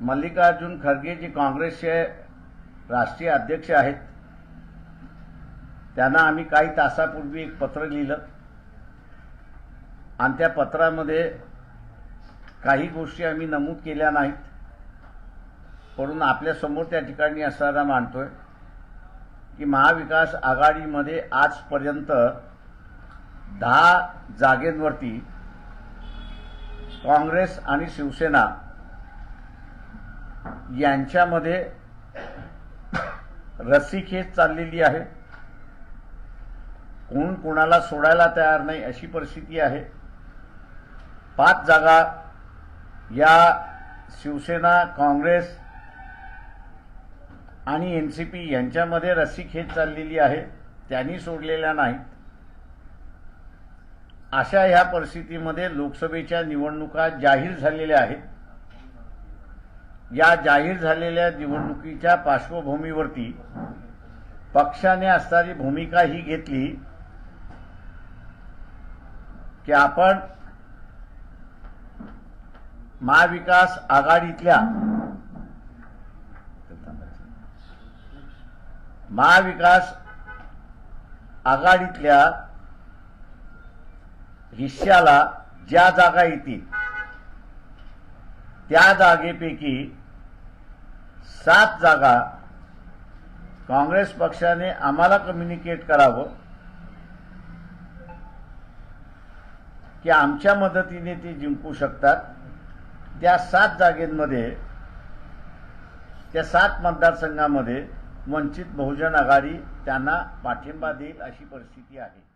मल्लिकार्जुन खरगे जे काँग्रेसचे राष्ट्रीय अध्यक्ष आहेत त्यांना आम्ही काही तासापूर्वी एक पत्र लिहिलं. आणि त्या पत्रामध्ये काही गोष्टी आम्ही नमूद केल्या नाहीत. म्हणून आपल्यासमोर त्या ठिकाणी असताना मानतोय की महाविकास आघाडीमध्ये आजपर्यंत दहा जागेंवरती काँग्रेस आणि शिवसेना यांच्यामध्ये रस्सीखेच चाललेली आहे. कोण कोणाला सोडायला तयार नाही अशी परिस्थिती आहे. पाच जागा या शिवसेना काँग्रेस आणि एन सी पी यांच्यामध्ये रस्सीखेच चाललेली आहे. त्यांनी सोडलेल्या नाहीत. अशा ह्या परिस्थितीमध्ये लोकसभेच्या निवडणुका जाहीर झालेल्या आहेत. या जाहीर झालेल्या निवडणुकीच्या पार्श्वभूमीवरती पक्षाने असणारी भूमिका ही घेतली की आपण महाविकास आघाडीतल्या महाविकास आघाडीतल्या हिश्श्याला ज्या जागा येतील त्या जागेपैकी सात जागा काँग्रेस पक्षाने आम्हाला कम्युनिकेट करावं की आमच्या मदतीने ते जिंकू शकतात. त्या सात जागेंमध्ये त्या सात मतदारसंघामध्ये वंचित बहुजन आघाडी त्यांना पाठिंबा देईल अशी परिस्थिती आहे.